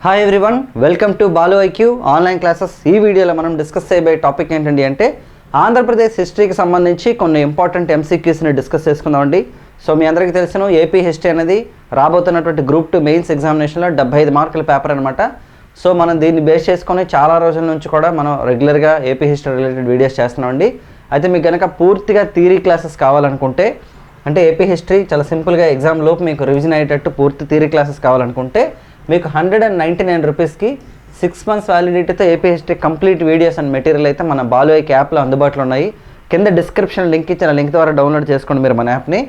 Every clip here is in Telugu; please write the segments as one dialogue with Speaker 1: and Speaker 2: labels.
Speaker 1: Hi everyone welcome to Balu IQ online classes ఈ వీడియోలో మనం డిస్కస్ చేయబోయే టాపిక్ ఏంటండి అంటే ఆంధ్రప్రదేశ్ హిస్టరీకి సంబంధించి కొన్ని ఇంపార్టెంట్ ఎంసీక్యూస్ని డిస్కస్ చేసుకుందామండి సో మీ అందరికీ తెలిసిన ఏపీ హిస్టరీ అనేది రాబోతున్నటువంటి గ్రూప్ టూ మెయిన్స్ ఎగ్జామినేషన్లో డెబ్బై ఐదు మార్కుల పేపర్ అనమాట సో మనం దీన్ని బేస్ చేసుకొని చాలా రోజుల నుంచి కూడా మనం రెగ్యులర్గా ఏపీ హిస్టరీ రిలేటెడ్ వీడియోస్ చేస్తున్నామండి అయితే మీకు కనుక పూర్తిగా థీరీ క్లాసెస్ కావాలనుకుంటే అంటే ఏపీ హిస్టరీ చాలా సింపుల్గా ఎగ్జామ్ లోపు మీకు రివిజన్ అయ్యేటట్టు పూర్తి థీరీ క్లాసెస్ కావాలనుకుంటే మీకు హండ్రెడ్ అండ్ నైంటీ నైన్ రూపీస్కి six months వ్యాలిడిటీతో AP history complete videos and material అయితే మన బాలుఐక్ యాప్లో అందుబాటులో ఉన్నాయి. కింద డిస్క్రిప్షన్ లింక్ ఇచ్చిన లింక్ ద్వారా డౌన్లోడ్ చేసుకోండి మీరు మన యాప్ని.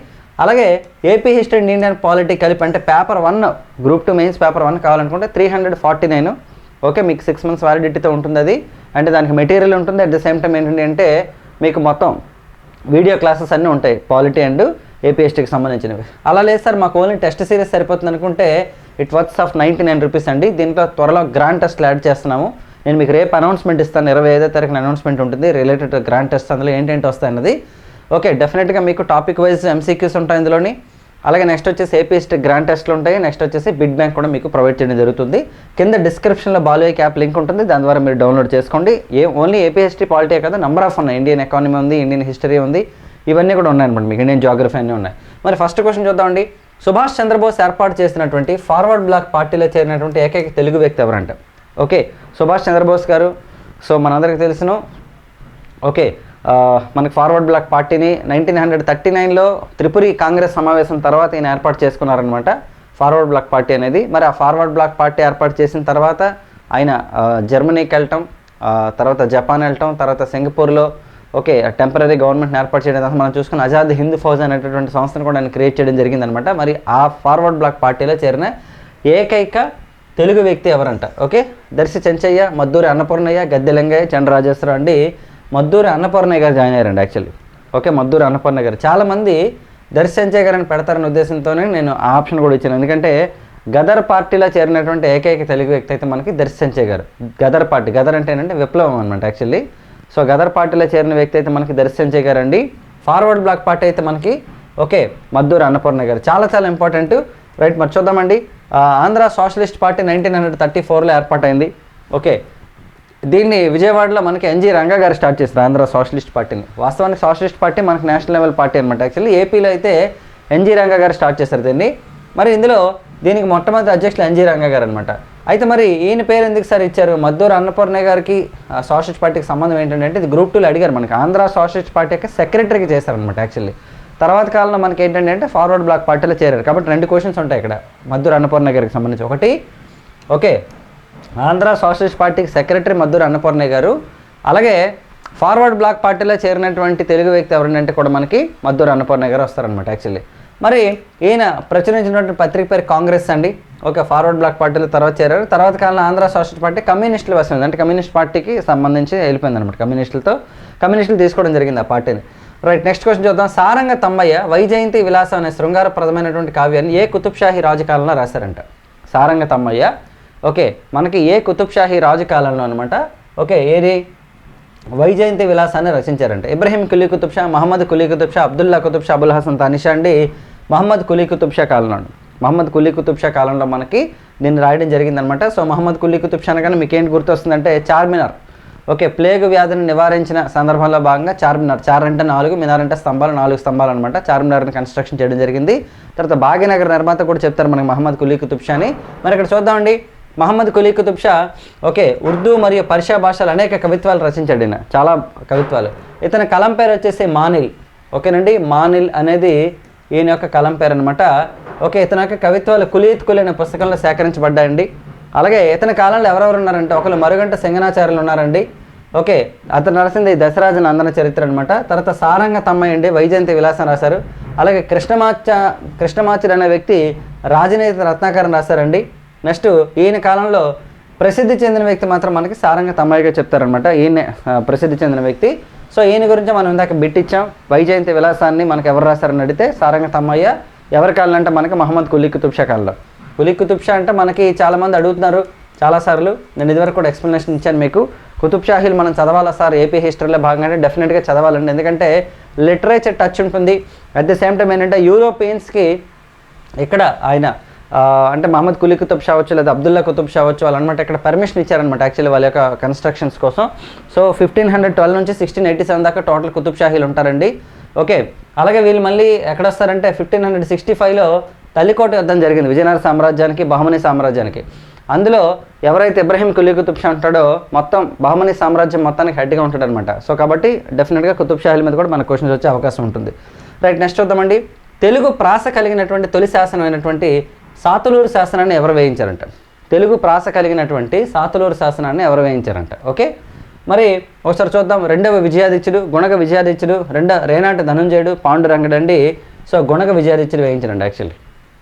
Speaker 1: అలాగే AP history and Indian polity కలిపి అంటే paper one group two mains paper one కావాలనుకుంటే three hundred forty nine okay మీకు సిక్స్ మంత్స్ వ్యాలిడిటీతో ఉంటుంది అది. అంటే దానికి మెటీరియల్ ఉంటుంది. అట్ ద సేమ్ టైం ఏంటంటే అంటే మీకు మొత్తం వీడియో క్లాసెస్ అన్నీ ఉంటాయి. పాలిటీ అండ్ ఏపీఎస్టీకి సంబంధించినవి. అలా లేదు సార్ మాకు ఓన్లీ టెస్ట్ సిరీస్ సరిపోతుంది అనుకుంటే it worths of ninety nine rupees అండి. దీంట్లో త్వరలో గ్రాండ్ టెస్ట్లు యాడ్ చేస్తున్నాము. నేను మీకు రేపు అనౌన్స్మెంట్ ఇస్తాను. ఇరవై ఐదో తారీఖున అనౌన్స్మెంట్ ఉంటుంది. రిలేటెడ్ గ్రాండ్ టెస్ట్ అందులో ఏంటంటే వస్తాయి అన్నది. ఓకే డెఫినెట్గా మీకు టాపిక్ వైజ్ ఎంసీక్యూస్ ఉంటాయి ఇందులోని. అలాగే నెక్స్ట్ వచ్చేసి ఏపీఎస్టీ గ్రాండ్ టెస్ట్లు ఉంటాయి. నెక్స్ట్ వచ్చేసి బిడ్ బ్యాంక్ కూడా మీకు ప్రొవైడ్ చేయడం జరుగుతుంది. కింద డిస్క్రిప్షన్లో బాలువే యాప్ లింక్ ఉంటుంది. దాని ద్వారా మీరు డౌన్లోడ్ చేసుకోండి. ఏ ఓన్లీ ఏపీఎస్టీ పాలిటీ కదా నెంబర్ ఆఫ్ ఉన్నాయి. ఇండియన్ ఎకానమీ ఉంది ఇండియన్ హిస్టరీ ఉంది. ఇవన్నీ కూడా ఉన్నాయన్నమాట మీకు. ఇండియన్ జాగ్రఫీ అన్నీ ఉన్నాయి. మరి ఫస్ట్ క్వశ్చన్ చూద్దామండి. సుభాష్ చంద్రబోస్ ఏర్పాటు చేసినటువంటి ఫార్వర్డ్ బ్లాక్ పార్టీలో చేరినటువంటి ఏకైక తెలుగు వ్యక్తి ఎవరంట? ఓకే సుభాష్ చంద్రబోస్ గారు. సో మనందరికీ తెలుసును. ఓకే ఆ, మనకి ఫార్వర్డ్ బ్లాక్ పార్టీని నైన్టీన్ హండ్రెడ్ థర్టీ నైన్లో త్రిపురి కాంగ్రెస్ సమావేశం తర్వాత ఈయన ఏర్పాటు చేసుకున్నారనమాట ఫార్వర్డ్ బ్లాక్ పార్టీ అనేది. మరి ఆ ఫార్వర్డ్ బ్లాక్ పార్టీ ఏర్పాటు చేసిన తర్వాత ఆయన జర్మనీకి వెళ్ళటం తర్వాత జపాన్ వెళ్ళటం తర్వాత సింగపూర్లో ఓకే టెంపరీ గవర్నమెంట్ ఏర్పాటు చేయడం తర్వాత మనం చూసుకున్న ఆజాద్ హింద్ ఫౌజ్ అనేటటువంటి సంస్థను కూడా ఆయన క్రియేట్ చేయడం జరిగిందనమాట మరి ఆ ఫార్వర్డ్ బ్లాక్ పార్టీలో చేరిన ఏకైక తెలుగు వ్యక్తి ఎవరంట? ఓకే దర్శి చెంచయ్య మద్దూరి అన్నపూర్ణయ్య గద్దెలింగయ్య చంద్రరాజేశ్వర అండి. మద్దూరి అన్నపూర్ణయ్య గారు జాయిన్ అయ్యారండి యాక్చువల్లీ ఓకే మద్దూరి అన్నపూర్ణ గారు. చాలామంది దర్శి చెంచయ్య గారిని పెడతారనే ఉద్దేశంతోనే నేను ఆ ఆప్షన్ కూడా ఇచ్చాను. ఎందుకంటే గదర్ పార్టీలో చేరినటువంటి ఏకైక తెలుగు వ్యక్తి అయితే మనకి దర్శి చెంచయ్య గారు. గదర్ పార్టీ. గదర్ అంటే ఏంటంటే విప్లవం అనమాట యాక్చువల్లీ సో గదర్ పార్టీలో చేరిన వ్యక్తి అయితే మనకి దర్శనం చేయగారండి అండి ఫార్వర్డ్ బ్లాక్ పార్టీ అయితే మనకి ఓకే మద్దూరు అన్నపూర్ణ గారు. చాలా చాలా ఇంపార్టెంట్. రైట్ మరి చూద్దామండి. Andhra Socialist Party nineteen hundred thirty ఫోర్లో ఏర్పాటైంది. ఓకే దీన్ని విజయవాడలో మనకి ఎన్జీ రంగా గారు స్టార్ట్ చేశారు ఆంధ్ర సోషలిస్ట్ పార్టీని. వాస్తవానికి సోషలిస్ట్ పార్టీ మనకి నేషనల్ లెవెల్ పార్టీ అనమాట యాక్చువల్లీ ఏపీలో అయితే ఎన్జీ రంగా గారు స్టార్ట్ చేశారు దీన్ని. మరి ఇందులో దీనికి మొట్టమొదటి అధ్యక్షులు ఎన్జీ రంగా గారు అనమాట అయితే మరి ఈయన పేరు ఎందుకు సార్ ఇచ్చారు? మద్దూరు అన్నపూర్ణ గారికి సోషలిస్ట్ పార్టీకి సంబంధం ఏంటంటే ఇది గ్రూప్ టూలో అడిగారు మనకి. ఆంధ్ర సోషలిస్ట్ పార్టీ యొక్క సెక్రటరీకి చేశారనమాట యాక్చువల్లీ తర్వాత కాలంలో మనకి ఏంటంటే అంటే ఫార్వర్డ్ బ్లాక్ పార్టీలో చేరారు. కాబట్టి రెండు క్వశ్చన్స్ ఉంటాయి ఇక్కడ. మద్దూరు అన్నపూర్ణ గారికి సంబంధించి. ఒకటి ఓకే ఆంధ్ర సోషలిస్ట్ పార్టీకి సెక్రటరీ మద్దూరు అన్నపూర్ణయ్య గారు. అలాగే ఫార్వర్డ్ బ్లాక్ పార్టీలో చేరినటువంటి తెలుగు వ్యక్తి ఎవరంటే కూడా మనకి మద్దూరు అన్నపూర్ణయ్య గారు వస్తారనమాట యాక్చువల్లీ మరి ఈయన ప్రచురించినటువంటి పత్రిక పేరు కాంగ్రెస్ అండి. ఓకే ఫార్వర్డ్ బ్లాక్ పార్టీలో తర్వాత చేరారు. తర్వాత కాలంలో ఆంధ్ర సోషలిస్ట్ పార్టీ కమ్యూనిస్టులు వస్తుంది అంటే కమ్యూనిస్ట్ పార్టీకి సంబంధించి వెళ్ళిపోయింది అనమాట కమ్యూనిస్టులతో. కమ్యూనిస్టులు తీసుకోవడం జరిగింది ఆ పార్టీని. రైట్ నెక్స్ట్ క్వశ్చన్ చూద్దాం. సారంగ తమ్మయ్య వైజయంతి విలాసం అనే శృంగారప్రదమైనటువంటి కావ్యాన్ని ఏ కుతుబ్షాహీ రాజు కాలంలో రాశారంట? సారంగ తమ్మయ్య. ఓకే మనకి ఏ కుతుబ్షాహీ రాజు కాలంలో అనమాట ఓకే ఏది? వైజయంతి విలాసాన్ని రచించారంట. ఇబ్రహీం కులీ కుతుబ్ షా మహమ్మద్ కులీ కుతుబ్షా అబ్దుల్లా కుతుబ్షా అబుల్ హసన్ తనిషా అండి. మహమ్మద్ కులీ కుతుబ్ షా కాలంలో. మహమ్మద్ కులీ కుతుబ్ షా కాలంలో మనకి దీన్ని రాయడం జరిగిందనమాట సో మహమ్మద్ కులీ కుతుబ్ షా అనగానే మీకు ఏంటి గుర్తొస్తుందంటే చార్మినార్. ఓకే ప్లేగ్ వ్యాధిని నివారించిన సందర్భంలో భాగంగా చార్మినార్. చార్ అంటే నాలుగు మినార్ అంటే స్తంభాలు నాలుగు స్తంభాలు అనమాట చార్మినార్ని కన్స్ట్రక్షన్ చేయడం జరిగింది. తర్వాత భాగ్యనగర్ నిర్మాత కూడా చెప్తారు మనకి మహమ్మద్ కులీ కుతుబ్ షాని. మరి ఇక్కడ చూద్దామండి. మహమ్మద్ కులీ కుతుబ్ షా ఓకే ఉర్దూ మరియు పర్షియా భాషలు అనేక కవిత్వాలు రచించాడు ఈయన. చాలా కవిత్వాలు. ఇతని కలం పేరు వచ్చేసి మానిల్. ఓకేనండి? మానిల్ అనేది ఈయన యొక్క కలం పేరు అనమాట ఓకే ఇతని యొక్క కవిత్వాలు కులీత్ కులి అనే పుస్తకంలో సేకరించబడ్డాయండి. అలాగే ఇతని కాలంలో ఎవరెవరు ఉన్నారంటే ఒకరు మరుగంట సింగనాచార్యులు ఉన్నారండి. ఓకే అతను రాసింది దశరాజు నందన చరిత్ర అనమాట తర్వాత సారంగ తమ్మయ్య అండి వైజయంతి విలాసం రాశారు. అలాగే కృష్ణమాచ కృష్ణమాచర్ అనే వ్యక్తి రాజనీతి రత్నాకరం రాశారండి. నెక్స్ట్ ఈయన కాలంలో ప్రసిద్ధి చెందిన వ్యక్తి మాత్రం మనకి సారంగ తమ్మయ్యగా చెప్తారనమాట ఈయన ప్రసిద్ధి చెందిన వ్యక్తి. సో ఈయన గురించి మనం ఇందాక బిట్ ఇచ్చాం. వైజయంతి విలాసాన్ని మనకు ఎవరు రాశారని అడిగితే సారంగ తమ్మయ్య ఎవరి కాలం అంటే మనకి మహమ్మద్ కులీ కుతుబ్షా కాలం కులీ కుతుబ్షా అంటే మనకి చాలామంది అడుగుతున్నారు చాలాసార్లు. నేను ఇదివరకు కూడా ఎక్స్ప్లెనేషన్ ఇచ్చాను మీకు. కుతుబ్ షాహీలు మనం చదవాలా సార్? ఏపీ హిస్టరీలో భాగంగానే అంటే డెఫినెట్గా చదవాలండి. ఎందుకంటే లిటరేచర్ టచ్ ఉంటుంది. అట్ ద సేమ్ టైం ఏంటంటే యూరోపియన్స్కి ఇక్కడ ఆయన అంటే మహమ్మద్ కులీ కుతుబ్ షా అవచ్చు లేదా అబ్దుల్లా కుతుబ్ షా వచ్చు వాళ్ళు అనమాట ఇక్కడ పర్మిషన్ ఇచ్చారనమాట యాక్చువల్లీ వాళ్ళ యొక్క కన్స్ట్రక్షన్స్ కోసం. సో ఫిఫ్టీన్ హండ్రెడ్ ట్వెల్వ్ నుంచి సిక్స్టీన్ ఎయిటీ సెవెన్ దాకా టోటల్ కుతుబ్ షాహీలు ఉంటారండి. ఓకే అలాగే వీళ్ళు మళ్ళీ ఎక్కడ వస్తారంటే ఫిఫ్టీన్ హండ్రెడ్ సిక్స్టీ ఫైవ్లో తల్లికోట యుద్ధం జరిగింది విజయనగర సామ్రాజ్యానికి బహమనీ సామ్రాజ్యానికి. అందులో ఎవరైతే ఇబ్రహీం కులీ కుతుబ్ షా ఉంటాడో మొత్తం బహమనీ సామ్రాజ్యం మొత్తానికి హెడ్గా ఉంటాడనమాట సో కాబట్టి డెఫినెట్గా కుతుబ్ షాహీల మీద కూడా మన క్వశ్చన్స్ వచ్చే అవకాశం ఉంటుంది. రైట్ నెక్స్ట్ చూద్దామండి. తెలుగు ప్రాస కలిగినటువంటి తొలి శాసనం అయినటువంటి సాతులూరు శాసనాన్ని ఎవరు వేయించారంట? తెలుగు ప్రాస కలిగినటువంటి సాతులూరు శాసనాన్ని ఎవరు వేయించారంట? ఓకే? మరి ఒకసారి చూద్దాం. రెండవ విజయాదిత్యుడు గుణగ విజయాదిత్యుడు రెండవ రేనాటి ధనుంజయుడు పాండురంగడండి సో గుణగ విజయాదిత్యుడు వేయించారండి యాక్చువల్లీ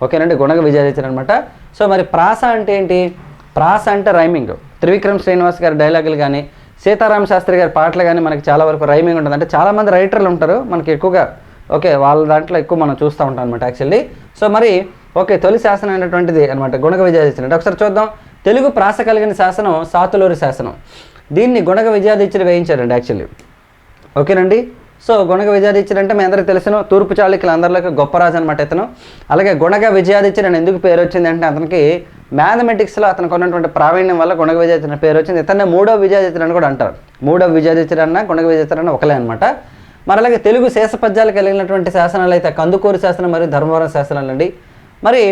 Speaker 1: ఓకేనండి? గుణగ విజయాదిత్యుడు అనమాట సో మరి ప్రాస అంటే ఏంటి? ప్రాస అంటే రైమింగ్. త్రివిక్రమ్ శ్రీనివాస్ గారి డైలాగులు కానీ సీతారామ శాస్త్రి గారి పాటలు కానీ మనకి చాలా వరకు రైమింగ్ ఉంటుంది. అంటే చాలామంది రైటర్లు ఉంటారు. మనకి ఎక్కువగా ఓకే వాళ్ళ దాంట్లో ఎక్కువ మనం చూస్తూ ఉంటాం అనమాట యాక్చువల్లీ సో మరి ఓకే తొలి శాసనం అయినటువంటిది అనమాట గుణగ విజయాదిత్యుడు అంటే ఒకసారి చూద్దాం. తెలుగు ప్రాస కలిగిన శాసనం సాతులూరి శాసనం. దీన్ని గుణగ విజయాదిత్యుడు వేయించారండి యాక్చువల్లీ ఓకేనండి? సో గుణగ విజయాదిత్యుడు అంటే మీ అందరికీ తెలిసిన. తూర్పు చాళుక్యులు అందరిలోకి గొప్ప రాజు అనమాట ఇతను. అలాగే గుణగ విజయాదిత్యుడు అని ఎందుకు పేరు వచ్చింది అంటే అతనికి మ్యాథమెటిక్స్లో అతనికి ఉన్నటువంటి ప్రావీణ్యం వల్ల గుణగ విజయాదిత్యుడు పేరు వచ్చింది. ఇతన్ని మూడో విజయాదిత్యుడు అని కూడా అంటారు. మూడో విజయాదిత్యుడు అన్న గుణగ విజయాదిత్యుడు అన్న ఒకలే అనమాట మరి అలాగే తెలుగు శేష పద్యాలు కలిగినటువంటి శాసనాలు అయితే కందుకూరు శాసనం మరియు ధర్మవరం శాసనాలు అండి మరి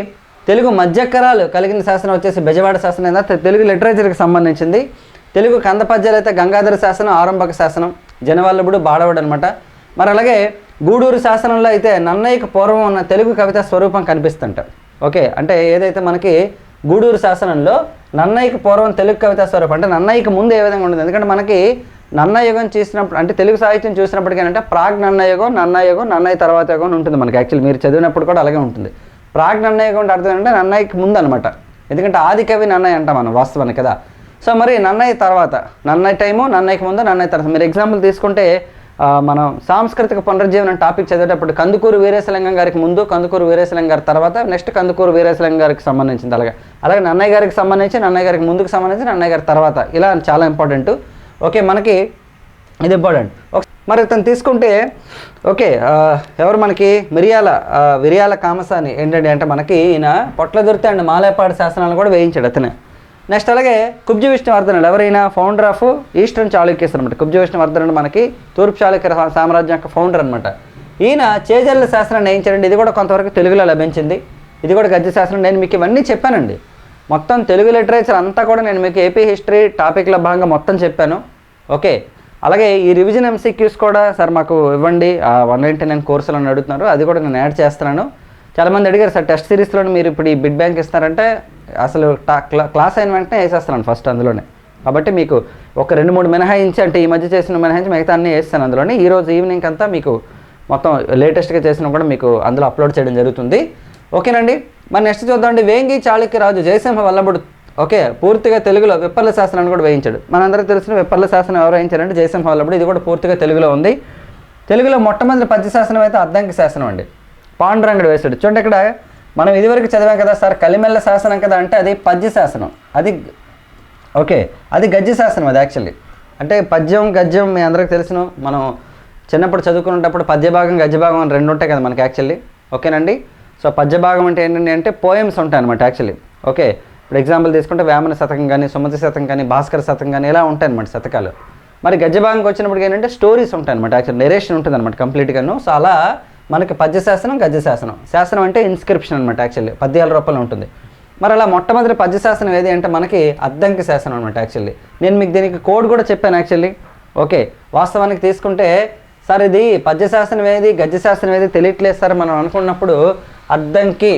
Speaker 1: తెలుగు మధ్యకరాలు కలిగిన శాసనం వచ్చేసి బెజవాడ శాసనం ఏందా తెలుగు లిటరేచర్కి సంబంధించింది. తెలుగు కంద పద్యాలు అయితే గంగాధర శాసనం ఆరంభక శాసనం జనవల్లభుడు బాడవుడు అనమాట మరి అలాగే గూడూరు శాసనంలో అయితే నన్నయ్యకు పూర్వం ఉన్న తెలుగు కవిత స్వరూపం కనిపిస్తుంట. ఓకే అంటే ఏదైతే మనకి గూడూరు శాసనంలో నన్నయ్యకు పూర్వం తెలుగు కవిత స్వరూపం అంటే నన్నయ్యకు ముందు ఏ విధంగా ఉండదు? ఎందుకంటే మనకి నన్నయుగం చేసినప్పుడు అంటే తెలుగు సాహిత్యం చూసినప్పటికీ అంటే ప్రాగ్ నన్నయుగం నన్నయుగం నన్నయ్య తర్వాత యుగం ఉంటుంది మనకి. యాక్చువల్లీ మీరు చదివినప్పుడు కూడా అలాగే ఉంటుంది. ప్రాగ్ నన్నయ్యకు అంటే అర్థం ఏంటంటే నన్నయ్యకి ముందు అనమాట ఎందుకంటే ఆది కవి నన్నయ్య అంటాం మనం వాస్తవానికి కదా. సో మరి నన్నయ్య తర్వాత నన్నయ్య టైము నన్నయ్యకి ముందు నన్నయ్య తర్వాత. మీరు ఎగ్జాంపుల్ తీసుకుంటే మనం సాంస్కృతిక పునరుజ్జీవనం టాపిక్ చదివేటప్పుడు కందుకూరు వీరేశలింగం గారికి ముందు కందుకూరు వీరేశలింగం గారి తర్వాత నెక్స్ట్ కందుకూరు వీరేశలింగం గారికి సంబంధించింది అలాగే. అలాగే నన్నయ్య గారికి సంబంధించి నన్నయ్య గారికి ముందుకు సంబంధించి నన్నయ్య గారి తర్వాత. ఇలా చాలా ఇంపార్టెంట్ ఓకే మనకి ఇది ఇంపార్టెంట్ ఒక- మరి ఇతను తీసుకుంటే ఓకే ఎవరు మనకి మిరియాల మిరియాల విరియాల కామసాని ఏంటంటే అంటే మనకి ఈయన పొట్ల దొరితే అండ్ మాలేపాడు శాసనాలు కూడా వేయించాడు అతనే. నెక్స్ట్ అలాగే కుబ్జ విష్ణువర్ధనుడు ఎవరైనా ఫౌండర్ ఆఫ్ ఈస్టర్న్ చాళుక్యస్ అనమాట కుబ్జ విష్ణువర్ధనుడు మనకి తూర్పు చాళుక్య సామ్రాజ్యం యొక్క ఫౌండర్ అనమాట ఈయన చేజర్ల శాసనాన్ని వేయించాడండి. ఇది కూడా కొంతవరకు తెలుగులో లభించింది. ఇది కూడా గద్య శాసనం. నేను మీకు ఇవన్నీ చెప్పానండి. మొత్తం తెలుగు లిటరేచర్ అంతా కూడా నేను మీకు ఏపీ హిస్టరీ టాపిక్లో భాగంగా మొత్తం చెప్పాను. ఓకే అలాగే ఈ రివిజన్ ఎంసీక్యూస్ కూడా సార్ మాకు ఇవ్వండి. వన్ నైంటీ నైన్ కోర్సులు అని అడుగుతున్నారు. అది కూడా నేను యాడ్ చేస్తున్నాను. చాలామంది అడిగారు సార్ టెస్ట్ సిరీస్లో మీరు ఇప్పుడు ఈ బిడ్ బ్యాంక్ ఇస్తారంటే అసలు టా క్లాస్ అయిన వెంటనే వేసేస్తున్నాను ఫస్ట్ అందులోనే. కాబట్టి మీకు ఒక రెండు మూడు మినహాయించి అంటే ఈ మధ్య చేసిన మినహాయించి మిగతా అన్నీ వేస్తాను అందులోనే. ఈ రోజు ఈవినింగ్ అంతా మీకు మొత్తం లేటెస్ట్గా చేసిన కూడా మీకు అందులో అప్లోడ్ చేయడం జరుగుతుంది. ఓకేనండి. మరి నెక్స్ట్ చూద్దామండి. వేంగి చాళుక్య రాజు జయసింహ వల్లభుడు ఓకే పూర్తిగా తెలుగులో విప్పర్ల శాసనాన్ని కూడా వేయించాడు. మనందరికీ తెలిసిన విప్పర్ల శాసనం ఎవరు వేయించారంటే జయసింహవల్లభుడు ఇది కూడా పూర్తిగా తెలుగులో ఉంది. తెలుగులో మొట్టమొదటి పద్య శాసనం అయితే అద్దంకి శాసనం అండి. పాండురంగుడు వేశాడు. చూడండి ఇక్కడ మనం ఇదివరకు చదివాం కదా సార్ కలిమెల్ల శాసనం కదా అంటే అది పద్య శాసనం. అది ఓకే అది గద్య శాసనం అది యాక్చువల్లీ అంటే పద్యం గద్యం మీ అందరికి తెలుసును మనం చిన్నప్పుడు చదువుకునేటప్పుడు పద్యభాగం గద్యభాగం భాగం అని రెండు ఉంటాయి కదా మనకి యాక్చువల్లీ ఓకేనండి? సో పద్య భాగం అంటే ఏంటంటే అంటే పోయమ్స్ ఉంటాయి అనమాట యాక్చువల్లీ ఓకే ఇప్పుడు ఎగ్జాంపుల్ తీసుకుంటే వేమన శతకం కానీ సుమతి శతకం కానీ భాస్కర శతకం కానీ ఇలా ఉంటాయి అనమాట శతకాలు. మరి గద్య వచ్చినప్పుడు ఏంటంటే స్టోరీస్ ఉంటాయి అనమాట యాక్చువల్ నెరేషన్ ఉంటుంది అనమాట కంప్లీట్గాను సో అలా మనకి పద్య శాసనం గద్య శాసనం శాసనం అంటే ఇన్స్క్రిప్షన్ అనమాట యాక్చువల్లీ పద్యాల రూపంలో ఉంటుంది. మరి అలా మొట్టమొదటి పద్య శాసనం ఏది అంటే మనకి అద్దంకి శాసనం అనమాట యాక్చువల్లీ నేను మీకు దీనికి కోడ్ కూడా చెప్పాను యాక్చువల్లీ ఓకే వాస్తవానికి తీసుకుంటే సార్ ఇది పద్య శాసనం ఏది గద్య శాసనం ఏది తెలియట్లేదు సార్ మనం అనుకున్నప్పుడు అద్దంకి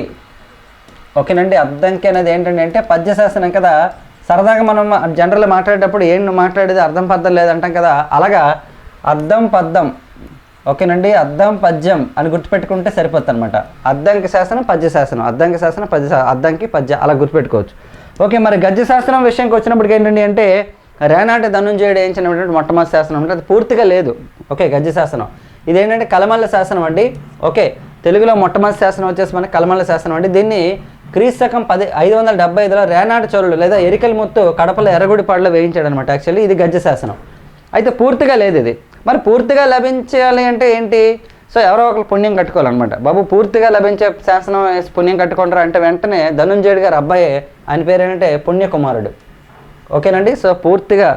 Speaker 1: ఓకేనండి అర్థంకి అనేది ఏంటంటే అంటే పద్య శాసనం కదా. సరదాగా మనం జనరల్ మాట్లాడేటప్పుడు ఏం మాట్లాడేది అర్థం పద్ధం లేదంటాం కదా. అలాగా అర్థం పద్దం ఓకేనండి అర్థం పద్యం అని గుర్తుపెట్టుకుంటే సరిపోతుంది అనమాట అద్దంకి శాసనం పద్య శాసనం. అద్దంకి శాసనం పద్య శా- పద్య అలా గుర్తుపెట్టుకోవచ్చు. ఓకే మరి గద్య శాసనం విషయంకి వచ్చినప్పటికి ఏంటండి అంటే రేనాటి ధనుంజయుడు వేయించినటువంటి మొట్టమొదటి శాసనం అంటే అది పూర్తిగా లేదు. ఓకే గద్య శాసనం. ఇదేంటంటే కలమల్ల శాసనం అండి. ఓకే తెలుగులో మొట్టమొదటి శాసనం వచ్చేసి మనకి కలమల్ల శాసనం అండి. దీన్ని క్రీస్తకం పది ఐదు వందల డెబ్బై ఐదులో రేనాటి చోళుడు లేదా ఎరికల ముత్తు కడపలో ఎర్రగుడిపాడులో వేయించాడు అనమాట యాక్చువల్లీ ఇది గద్య శాసనం. అయితే పూర్తిగా లేదు ఇది. మరి పూర్తిగా లభించాలి అంటే ఏంటి? సో ఎవరో ఒకరు పుణ్యం కట్టుకోవాలన్నమాట. బాబు పూర్తిగా లభించే శాసనం పుణ్యం కట్టుకుంటారు అంటే వెంటనే ధనుంజయుడు గారు అబ్బాయి. ఆయన పేరు ఏంటంటే పుణ్యకుమారుడు. ఓకేనండి? సో పూర్తిగా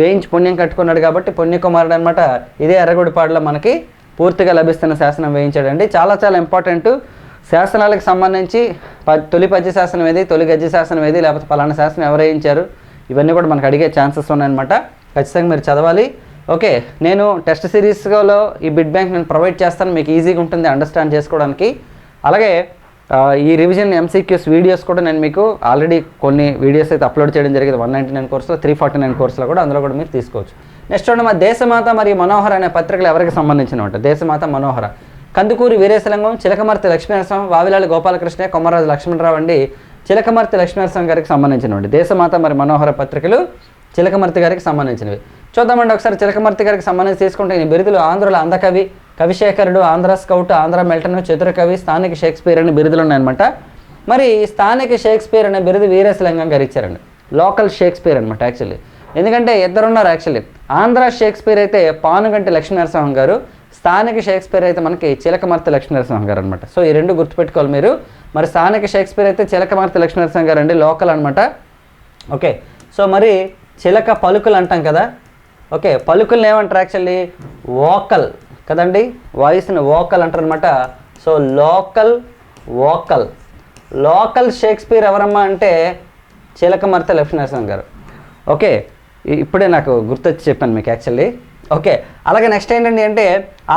Speaker 1: వేయించి పుణ్యం కట్టుకున్నాడు కాబట్టి పుణ్యకుమారుడు అనమాట ఇదే ఎర్రగుడిపాడులో మనకి పూర్తిగా లభిస్తున్న శాసనం వేయించాడండి. చాలా చాలా ఇంపార్టెంట్ శాసనాలకు సంబంధించి ప- తొలి పద్య శాసనం ఏది తొలి గద్య శాసనం ఏది లేకపోతే పలానా శాసనం ఎవరేయించారు ఇవన్నీ కూడా మనకు అడిగే ఛాన్సెస్ ఉన్నాయన్నమాట. ఖచ్చితంగా మీరు చదవాలి. ఓకే నేను టెస్ట్ సిరీస్లో ఈ బిడ్ బ్యాంక్ నేను ప్రొవైడ్ చేస్తాను మీకు ఈజీగా ఉంటుంది అండర్స్టాండ్ చేసుకోవడానికి. అలాగే ఈ రివిజన్ ఎంసీక్యూస్ వీడియోస్ కూడా నేను మీకు ఆల్రెడీ కొన్ని వీడియోస్ అయితే అప్లోడ్ చేయడం జరిగింది. వన్ నైంటీ నైన్ కోర్సులో త్రీ ఫార్టీ నైన్ కోర్సులో కూడా అందులో కూడా మీరు తీసుకోవచ్చు. నెక్స్ట్ చూడండి మా దేశమాత మరియు మనోహర అనే పత్రికలు ఎవరికి సంబంధించినమాట దేశమాత మనోహర. కందుకూరి వీరేశలింగం చిలకమర్తి లక్ష్మీనరసింహం వావిలాలి గోపాలకృష్ణ కొమ్మరాజు లక్ష్మణరావు అండి. చిలకమర్తి లక్ష్మీనరసింహం గారికి సంబంధించినవండి. దేశమాత మరి మనోహర పత్రికలు చిలకమర్తి గారికి సంబంధించినవి. చూద్దామండి ఒకసారి చిలకమర్తి గారికి సంబంధించి తీసుకుంటే ఈ బిరుదులు ఆంధ్రుల అందకవి కవిశేఖరుడు ఆంధ్ర స్కౌట్ ఆంధ్ర మెల్టన్ చతురకవి స్థానిక షేక్స్పియర్ అనే బిరుదులు ఉన్నాయన్నమాట మరి ఈ స్థానిక షేక్స్పియర్ అనే బిరుదు వీరేశలింగం గారు ఇచ్చారండి. లోకల్ షేక్స్పియర్ అనమాట యాక్చువల్లీ. ఎందుకంటే ఇద్దరున్నారు యాక్చువల్లీ. ఆంధ్ర షేక్స్పియర్ అయితే పానుగంటి లక్ష్మీనరసింహం గారు స్థానిక షేక్స్పియర్ అయితే మనకి చిలకమర్తి లక్ష్మీనరసింహ గారు అనమాట సో ఈ రెండు గుర్తుపెట్టుకోవాలి మీరు. మరి స్థానిక షేక్స్పియర్ అయితే చిలకమర్తి లక్ష్మీనరసింహ గారు అండి లోకల్ అనమాట ఓకే సో మరి చిలక పలుకులు అంటాం కదా. ఓకే పలుకులను ఏమంటారు యాక్చువల్లీ? వోకల్ కదండి వాయిస్ని వోకల్ అంటారు అనమాట so local vocal. Local Shakespeare ఎవరమ్మా అంటే చిలకమర్తి లక్ష్మీనరసింహ గారు. ఓకే ఇప్పుడే నాకు గుర్తొచ్చి చెప్పాను మీకు యాక్చువల్లీ. ఓకే. అలాగే నెక్స్ట్ ఏంటండి అంటే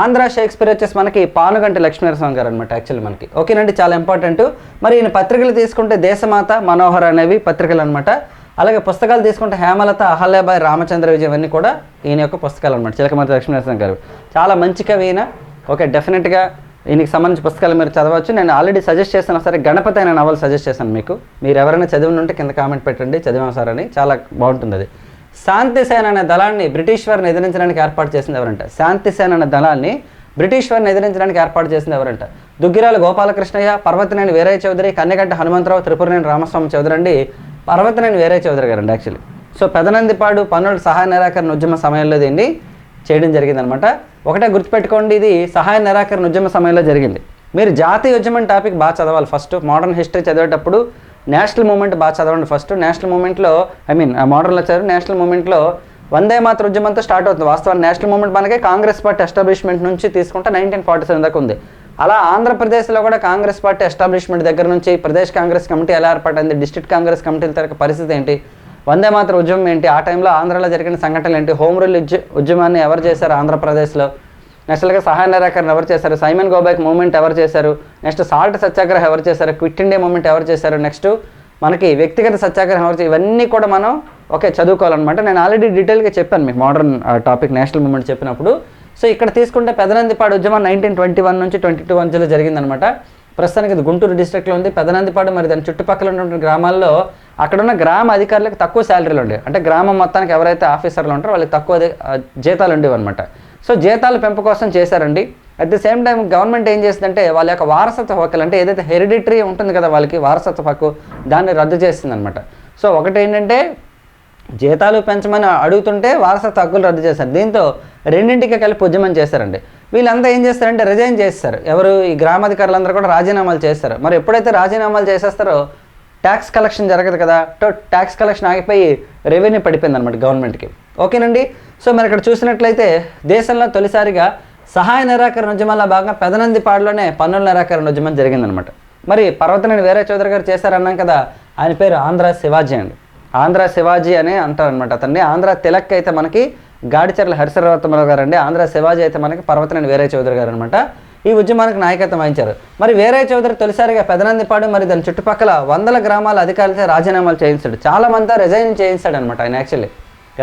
Speaker 1: ఆంధ్ర షేక్స్పియర్ వచ్చేసి మనకి పానుగంటి లక్ష్మీనరసింహ గారు అనమాట యాక్చువల్లీ మనకి. ఓకేనండి చాలా ఇంపార్టెంట్ మరి ఈయన పత్రికలు తీసుకుంటే దేశమాత మనోహర్ అనేవి పత్రికలు అనమాట అలాగే పుస్తకాలు తీసుకుంటే హేమలత అహల్యాబాయ్ రామచంద్ర విజయ్ ఇవన్నీ కూడా ఈయన యొక్క పుస్తకాలు అనమాట చిలకమతి లక్ష్మీనరసింహ గారు. చాలా మంచి కవి ఈయన. ఓకే డెఫినెట్గా ఈయనకి సంబంధించిన పుస్తకాలు మీరు చదవచ్చు. నేను ఆల్రెడీ సజెస్ట్ చేశాను సరే గణపతి అనే నవల్ సజెస్ట్ చేశాను మీకు. మీరు ఎవరైనా చదివిన ఉంటే కింద కామెంట్ పెట్టండి చదివాం సార్ అని. చాలా బాగుంటుంది అది. శాంతి సేన అనే దళాన్ని బ్రిటిష్ వారిని ఎదిరించడానికి ఏర్పాటు చేసింది ఎవరంట? శాంతి సేన అనే దళాన్ని బ్రిటిష్ వారిని ఎదిరించడానికి ఏర్పాటు చేసింది ఎవరంట? దుగ్గిరాల గోపాలకృష్ణయ్య పర్వతనేని వీరయ్య చౌదరి కన్నెగంట హనుమంతరావు త్రిపురనేని రామస్వామి చౌదరి అండి. పర్వతనేని వీరయ్య చౌదరి గారు అండి యాక్చువల్లీ సో పెదనందిపాడు పన్నుల సహాయ నిరాకరణ ఉద్యమ సమయంలో దీన్ని చేయడం జరిగిందనమాట. ఒకటే గుర్తుపెట్టుకోండి ఇది సహాయ నిరాకరణ ఉద్యమ సమయంలో జరిగింది. మీరు జాతీయ ఉద్యమం టాపిక్ బాగా చదవాలి ఫస్ట్. మోడర్న్ హిస్టరీ చదివేటప్పుడు నేషనల్ మూమెంట్ బాగా చదవండి ఫస్ట్. నేషనల్ మూమెంట్లో ఐ మీన్ మోడర్న్లో చదివి నేషనల్ మూమెంట్లో వందే మాత్ర ఉద్యమంతో స్టార్ట్ అవుతుంది. వాస్తవాన్ని నేషనల్ మూమెంట్ మనకి కాంగ్రెస్ పార్టీ ఎస్టాబ్లిష్మెంట్ నుంచి తీసుకుంటే నైన్టీన్ ఫార్టీ సెవెన్ దాకా ఉంది. అలా ఆంధ్రప్రదేశ్లో కూడా కాంగ్రెస్ పార్టీ ఎస్టాబ్లిష్మెంట్ దగ్గర నుంచి ప్రదేశ్ కాంగ్రెస్ కమిటీ ఎలా ఏర్పడింది డిస్ట్రిక్ట్ కాంగ్రెస్ కమిటీల తరగ పరిస్థితి ఏంటి వందే మాత్ర ఉద్యమం ఏంటి ఆ టైంలో ఆంధ్రాలో జరిగిన సంఘటనలు ఏంటి హోమ్ రూల్ ఉద్యమాన్ని ఎవరు చేశారు ఆంధ్రప్రదేశ్లో? నెక్స్ట్గా సహాయ నిరాకరణ ఎవరు చేశారు? సైమన్ గోబ్యాక్ మూమెంట్ ఎవరు చేశారు? నెక్స్ట్ సాల్ట్ సత్యాగ్రహం ఎవరు చేశారు? క్విట్ ఇండియా మూమెంట్ ఎవరు చేశారు? నెక్స్ట్ మనకి వ్యక్తిగత సత్యాగ్రహం ఎవరు ఇవన్నీ కూడా మనం ఓకే చదువుకోవాలన్నమాట. నేను ఆల్రెడీ డీటెయిల్గా చెప్పాను మీకు మోడర్న్ టాపిక్ నేషనల్ మూమెంట్ చెప్పినప్పుడు. సో ఇక్కడ తీసుకుంటే పెదనందిపాడు ఉద్యమం నైన్టీన్ ట్వంటీ వన్ నుంచి ట్వంటీ టూ మధ్యలో జరిగిందనమాట ప్రస్తుతానికి ఇది గుంటూరు డిస్ట్రిక్ట్లో ఉంది. పెదనందిపాడు మరి దాని చుట్టుపక్కల ఉన్నటువంటి గ్రామాల్లో అక్కడున్న గ్రామ అధికారులకు తక్కువ శాలరీలు ఉండేవి. అంటే గ్రామం మొత్తానికి ఎవరైతే ఆఫీసర్లు ఉంటారో వాళ్ళకి తక్కువ జీతాలు ఉండేవి అనమాట సో జీతాల పెంపు కోసం చేశారండి. At the same time government ఏం చేసిందంటే వాళ్ళ యొక్క వారసత్వ హక్కులు అంటే ఏదైతే హెరిడిటరీ ఉంటుంది కదా వాళ్ళకి వారసత్వ హక్కు దాన్ని రద్దు చేసిందనమాట సో ఒకటి ఏంటంటే జీతాలు పెంచమని అడుగుతుంటే వారసత్వ హక్కులు రద్దు చేశారు. దీంతో రెండింటికి కలిపి ఉద్యమం చేశారండి. వీళ్ళంతా ఏం చేస్తారంటే రిజైన్ చేస్తారు. ఎవరు ఈ గ్రామాధికారులందరూ కూడా రాజీనామాలు చేస్తారు. మరి ఎప్పుడైతే రాజీనామాలు చేసేస్తారో ట్యాక్స్ కలెక్షన్ జరగదు కదా. టో ట్యాక్స్ కలెక్షన్ ఆగిపోయి రెవెన్యూ పడిపోయింది అనమాట గవర్నమెంట్కి ఓకేనండి? సో మరి ఇక్కడ చూసినట్లయితే దేశంలో తొలిసారిగా సహాయ నిరాకరణ ఉద్యమంలో భాగంగా పెదనందిపాడులోనే పన్నుల నిరాకరణ ఉద్యమం జరిగిందనమాట మరి పర్వతనేని వేరే చౌదరి గారు చేశారన్నాం కదా ఆయన పేరు ఆంధ్ర శివాజీ అండి. ఆంధ్ర శివాజీ అని అంటారు అనమాట అతన్ని. ఆంధ్ర తిలక్ అయితే మనకి గాడిచర్ల హరిశ్రవర్తమరావు గారు అండి ఆంధ్ర శివాజీ అయితే మనకి పర్వతనేని వేరే చౌదరి గారు అనమాట ఈ ఉద్యమానికి నాయకత్వం వహించారు. మరి వేరే చౌదరి తొలిసారిగా పెదనందిపాడు మరి దాని చుట్టుపక్కల వందల గ్రామాల అధికారులతో రాజీనామాలు చేయించాడు. చాలా రిజైన్ చేయించాడు అనమాట ఆయన యాక్చువల్లీ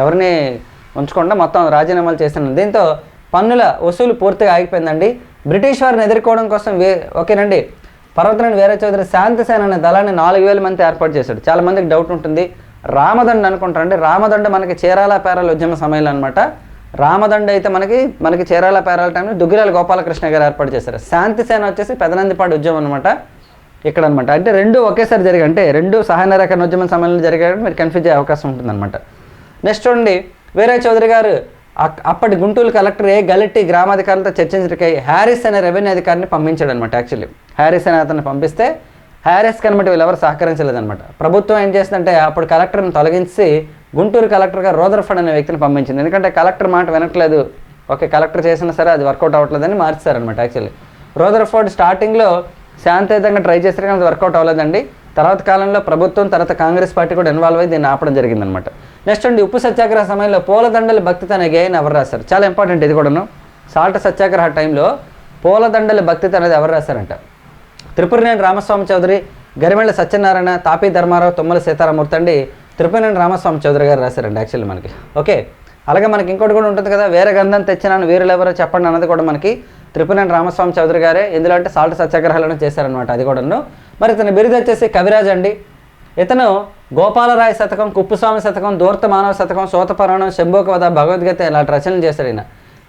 Speaker 1: ఎవరిని ఉంచకుండా మొత్తం రాజీనామాలు చేస్తున్నాడు దీంతో పన్నుల వసూలు పూర్తిగా ఆగిపోయిందండి. బ్రిటిష్ వారిని ఎదుర్కోవడం కోసం వే ఓకేనండి పర్వతనేని వేరే చౌదరి శాంతిసేన అనే దళాన్ని నాలుగు వేల మంది ఏర్పాటు చేశాడు. చాలామందికి డౌట్ ఉంటుంది. రామదండ అనుకుంటారండి రామదండ మనకి చీరాల పేరాల ఉద్యమ సమయంలో అనమాట రామదండ అయితే మనకి మనకి చీరాల పేరాల టైంలో దుగ్గిరాల గోపాలకృష్ణ గారు ఏర్పాటు చేశారు. శాంతిసేన వచ్చేసి పెదనందిపాడు ఉద్యమం అనమాట ఇక్కడ అనమాట అంటే రెండు ఒకేసారి జరిగాయి. అంటే రెండు సహాయ నిరాకరణ ఉద్యమం సమయంలో జరిగాయని మీరు కన్ఫ్యూజ్ అయ్యే అవకాశం ఉంటుందన్నమాట. నెక్స్ట్ చూడండి. వీరయ్య చౌదరి గారు అప్పటి గుంటూరు కలెక్టర్ ఏ గలెట్టి గ్రామాధికారులతో చర్చించడానికి హ్యారిస్ అనే రెవెన్యూ అధికారిని పంపించాడు అనమాట యాక్చువల్లీ. హ్యారిస్ అనే అతను పంపిస్తే హ్యారిస్ కనబట్టి వీళ్ళెవరు సహకరించలేదనమాట ప్రభుత్వం ఏం చేస్తుందంటే అప్పుడు కలెక్టర్ని తొలగించి గుంటూరు కలెక్టర్గా రోదర్ఫడ్ అనే వ్యక్తిని పంపించింది. ఎందుకంటే కలెక్టర్ మాట వినట్లేదు. ఓకే కలెక్టర్ చేసినా సరే అది వర్కౌట్ అవ్వట్లేదని మార్చారనమాట యాక్చువల్లీ. రోదర్ఫోర్డ్ స్టార్టింగ్లో శాంతియుతంగా ట్రై చేశారు కానీ అది వర్కౌట్ అవ్వలేదండి. తర్వాత కాలంలో ప్రభుత్వం తర్వాత కాంగ్రెస్ పార్టీ కూడా ఇన్వాల్వ్ అయ్యి దీన్ని ఆపడం జరిగిందనమాట నెక్స్ట్ అండి ఉప్పు సత్యాగ్రహ సమయంలో పూలదండలు భక్తితో అనే గేయని ఎవరు రాశారు? చాలా ఇంపార్టెంట్ ఇది కూడాను. సాల్ట్ సత్యాగ్రహ టైంలో పూలదండలు భక్తిత అనేది ఎవరు రాశారంట? త్రిపురనేని రామస్వామి చౌదరి గరిమెళ్ళ సత్యనారాయణ తాపీ ధర్మారావు తుమ్మల సీతారామూర్తి అండి త్రిపురనేని రామస్వామి చౌదరి గారు రాశారండి యాక్చువల్లీ మనకి. ఓకే అలాగే మనకి ఇంకోటి కూడా ఉంటుంది కదా వేరే గంధం తెచ్చినాను వీరులు ఎవరో చెప్పండి అన్నది కూడా మనకి త్రిపురనేని రామస్వామి చౌదరి గారే. ఎందులో అంటే సాల్ట్ సత్యాగ్రహాలను చేశారనమాట అది కూడాను. మరి ఇతని బిరుదు వచ్చేసి కవిరాజ్ అండి. ఇతను గోపాలరాయ శతకం కుప్పుస్వామి శతకం దూర్త మానవ శతకం సోతపురాణం శంభోకవద భగవద్గీత ఇలాంటి రచనలు చేశాడు ఈయన.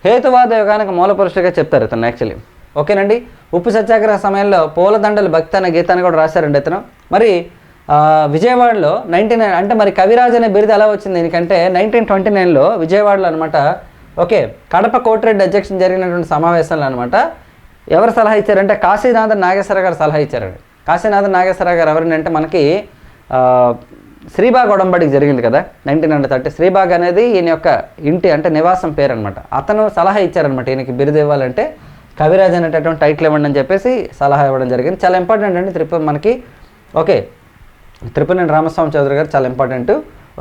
Speaker 1: హేతువాద యుగానికి మూల పురుషుడిగా చెప్తారు ఇతను యాక్చువల్లీ ఓకేనండి? ఉప్పు సత్యాగ్రహ సమయంలో పూలదండలు భక్తి అనే గీతాన్ని కూడా రాశారండి ఇతను. మరి విజయవాడలో నైన్టీ నైన్ అంటే మరి కవిరాజ్ అనే బిరుదు ఎలా వచ్చింది? దీనికంటే నైన్టీన్ ట్వంటీ నైన్లో విజయవాడలో అనమాట ఓకే కడప కోటిరెడ్డి అధ్యక్షం జరిగినటువంటి సమావేశంలో అనమాట ఎవరు సలహా ఇచ్చారంటే కాశీనాథన్ నాగేశ్వర గారు సలహా ఇచ్చారండి. కాశీనాథన్ నాగేశ్వర గారు ఎవరిని అంటే మనకి శ్రీబాగ్ ఒడంబడికి జరిగింది కదా నైన్టీన్ హండ్రెడ్ థర్టీ శ్రీబాగ్ అనేది ఈయన యొక్క ఇంటి అంటే నివాసం పేరు అనమాట అతను సలహా ఇచ్చారనమాట ఈయనకి బిరుదు ఇవ్వాలంటే కవిరాజ్ అనేటటువంటి టైటిల్ ఇవ్వండి అని చెప్పేసి సలహా ఇవ్వడం జరిగింది. చాలా ఇంపార్టెంట్ అండి త్రిపుర మనకి ఓకే త్రిపురనేని రామస్వామి చౌదరి గారు చాలా ఇంపార్టెంట్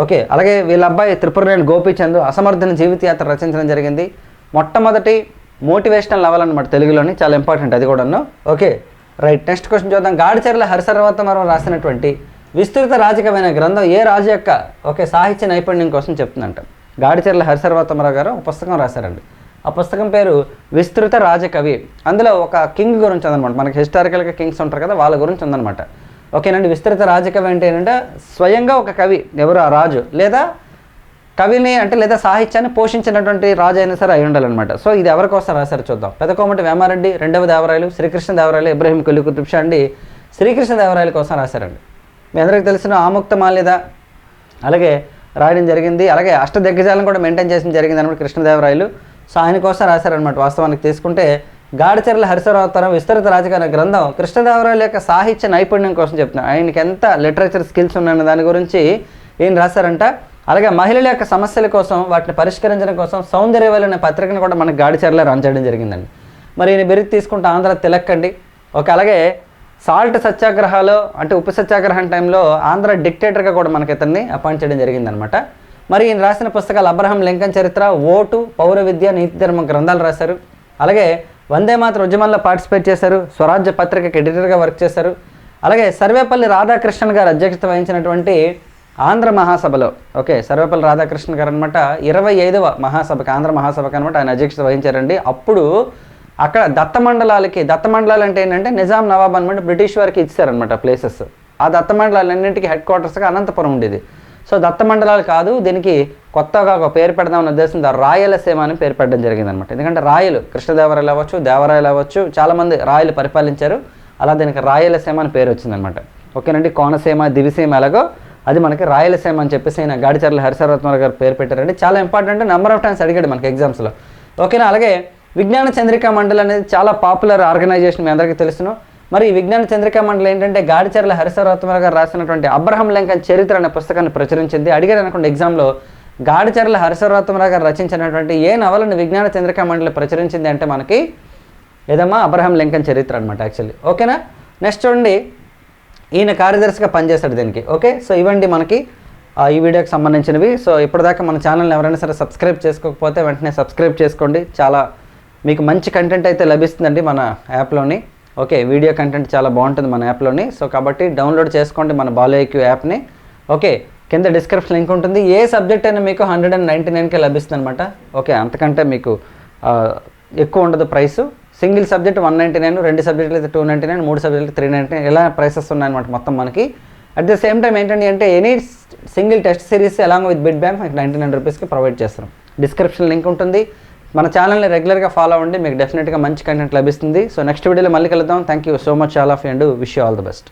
Speaker 1: ఓకే అలాగే వీళ్ళ అబ్బాయి త్రిపురనేని గోపీచంద్ అసమర్థన జీవితయాత్ర రచించడం జరిగింది. మొట్టమొదటి మోటివేషనల్ లెవెల్ అనమాట తెలుగులోని చాలా ఇంపార్టెంట్ అది కూడాను. ఓకే రైట్ నెక్స్ట్ క్వశ్చన్ చూద్దాం. గాడిచెర్ల హరిసర్వతమరం రాసినటువంటి విస్తృత రాజకమైన గ్రంథం ఏ రాజు యొక్క ఓకే సాహిత్య నైపుణ్యం కోసం చెప్తుందంట. గాడిచెర్ల హరిసర్వతమరావు గారు ఒక పుస్తకం రాశారండి. ఆ పుస్తకం పేరు విస్తృత రాజకవి. అందులో ఒక కింగ్ గురించి ఉందన్నమాట. మనకి హిస్టారికల్గా కింగ్స్ ఉంటారు కదా వాళ్ళ గురించి ఉందన్నమాట. ఓకేనండి విస్తృత రాజకవి అంటే ఏంటంటే స్వయంగా ఒక కవి ఎవరు? ఆ రాజు. లేదా కవిని అంటే లేదా సాహిత్యాన్ని పోషించినటువంటి రాజు అయినా సరే అయి ఉండాలన్నమాట. సో ఇది ఎవరికోసం రాశారు చూద్దాం. పెదకోమటి వేమారెడ్డి రెండవ దేవరాయలు శ్రీకృష్ణ దేవరాయలు ఇబ్రహీం కొల్లి కుతుబ్షాండి అండి శ్రీకృష్ణ దేవరాయల కోసం రాశారండి. మీ అందరికీ తెలిసిన ఆముక్త మాల్యద. అలాగే రాయడం జరిగింది. అలాగే అష్ట దిగ్గజాలను కూడా మెయింటైన్ చేసిన జరిగింది అనమాట కృష్ణదేవరాయలు సో ఆయన కోసం రాశారనమాట వాస్తవానికి తీసుకుంటే గాడిచెర్ల హరిశరావతారం విస్తృత రాజకీయ గ్రంథం కృష్ణదేవరాయల యొక్క సాహిత్య నైపుణ్యం కోసం చెప్తున్నాను. ఆయనకి ఎంత లిటరేచర్ స్కిల్స్ ఉన్నాయన్న దాని గురించి ఏం రాశారంట. అలాగే మహిళల యొక్క సమస్యల కోసం వాటిని పరిష్కరించడం కోసం సౌందర్యవల్లి అనే పత్రికను కూడా మనకు గాడిచేరలో రన్ చేయడం జరిగిందండి. మరి ఈయన బిరుదు తీసుకుంటే ఆంధ్ర తిలక్కండి. ఒక అలాగే సాల్ట్ సత్యాగ్రహాలు అంటే ఉప్పు సత్యాగ్రహం టైంలో ఆంధ్ర డిక్టేటర్గా కూడా మనకి ఇతన్ని అపాయింట్ చేయడం జరిగిందనమాట మరి ఈయన రాసిన పుస్తకాలు అబ్రహం లింకన్ చరిత్ర ఓటు పౌర విద్య నీతి ధర్మం గ్రంథాలు రాశారు. అలాగే వందే మాత్ర ఉద్యమంలో పార్టిసిపేట్ చేశారు. స్వరాజ్య పత్రికకి ఎడిటర్గా వర్క్ చేశారు. అలాగే సర్వేపల్లి రాధాకృష్ణన్ గారు అధ్యక్షత వహించినటువంటి ఆంధ్ర మహాసభలో ఓకే సర్వేపల్లి రాధాకృష్ణ గారు అనమాట ఇరవై ఐదవ మహాసభకి ఆంధ్ర మహాసభకి అనమాట ఆయన అధ్యక్షత వహించారండి. అప్పుడు అక్కడ దత్త మండలాలకి దత్త మండలాలు అంటే ఏంటంటే నిజాం నవాబ్ అనమాట బ్రిటిష్ వారికి ఇచ్చారనమాట ప్లేసెస్. ఆ దత్త మండలాలన్నింటికి హెడ్ క్వార్టర్స్గా అనంతపురం ఉండేది. సో దత్త మండలాలు కాదు దీనికి కొత్తగా ఒక పేరు పెడదామన్న ఉద్దేశంతో రాయలసీమ అని పేరు పెట్టడం జరిగింది అనమాట ఎందుకంటే రాయలు కృష్ణదేవరాయలు అవ్వచ్చు దేవరాయలు అవ్వచ్చు చాలామంది రాయలు పరిపాలించారు. అలా దీనికి రాయలసీమ అని పేరు వచ్చిందనమాట ఓకేనండి కోనసీమ దివిసీమ ఎలాగో అది మనకి రాయలసీమ అని చెప్పేసి ఆయన గాడిచర్ల హరిశరత్నరావు గారు పేరు పెట్టారండి. చాలా ఇంపార్టెంట్ నెంబర్ ఆఫ్ టైమ్స్ అడిగాడు మనకి ఎగ్జామ్స్లో ఓకేనా? అలాగే విజ్ఞాన చంద్రికా మండలి అనేది చాలా పాపులర్ ఆర్గనైజేషన్ మీ అందరికీ తెలుసును. మరి ఈ విజ్ఞాన చంద్రికా మండలి ఏంటంటే గాడిచర్ల హరిశరత్నరావు గారు రాసినటువంటి అబ్రహం లింకన్ చరిత్ర అనే పుస్తకాన్ని ప్రచురించింది. అడిగారు అనుకోండి ఎగ్జామ్లో గాడిచర్ల హరిశరత్నరావు గారు రచించినటువంటి ఏ నవలను విజ్ఞాన చంద్రికా మండలి ప్రచురించింది అంటే మనకి ఏదమ్మా? అబ్రహం లింకన్ చరిత్ర అనమాట యాక్చువల్లీ ఓకేనా? నెక్స్ట్ చూడండి. ఈయన కార్యదర్శిగా పనిచేస్తాడు దీనికి ఓకే? సో ఇవ్వండి మనకి ఈ వీడియోకి సంబంధించినవి. సో ఇప్పటిదాకా మన ఛానల్ని ఎవరైనా సరే సబ్స్క్రైబ్ చేసుకోకపోతే వెంటనే సబ్స్క్రైబ్ చేసుకోండి. చాలా మీకు మంచి కంటెంట్ అయితే లభిస్తుందండి మన యాప్లోని. ఓకే వీడియో కంటెంట్ చాలా బాగుంటుంది మన యాప్లోని. సో కాబట్టి డౌన్లోడ్ చేసుకోండి మన బాలయ్యక్యూ యాప్ని. ఓకే కింద డిస్క్రిప్షన్ లింక్ ఉంటుంది. ఏ సబ్జెక్ట్ అయినా మీకు హండ్రెడ్ అండ్ నైంటీ నైన్కే లభిస్తుంది అనమాట ఓకే అంతకంటే మీకు ఎక్కువ ఉండదు price. Single subject one ninety nine రెండు సబ్జెక్టులు అయితే టూ నైంటీ నైన్ మూడు సబ్జెక్టులు త్రీ నైంటీ నైన్ ఇలా ప్రైసెస్ ఉన్నాయన్నమాట మొత్తం మనకి. అట్ ద సేమ్ టైం ఏంటంటే అంటే any single test series along with bit bank మీకు నైంటీ నైన్ రూపీస్కి ప్రొవైడ్ చేస్తాం డిస్క్రిప్షన్ లింక్ ఉంటుంది. మన ఛానల్ని రెగ్యులర్గా ఫాలో అవ్వండి మీకు డెఫినెట్గా మంచి కంటెంట్ లభిస్తుంది. సో నెక్స్ట్ వీడియోలో మళ్ళీ కలుద్దాం. Thank you so much all of and wish you all the best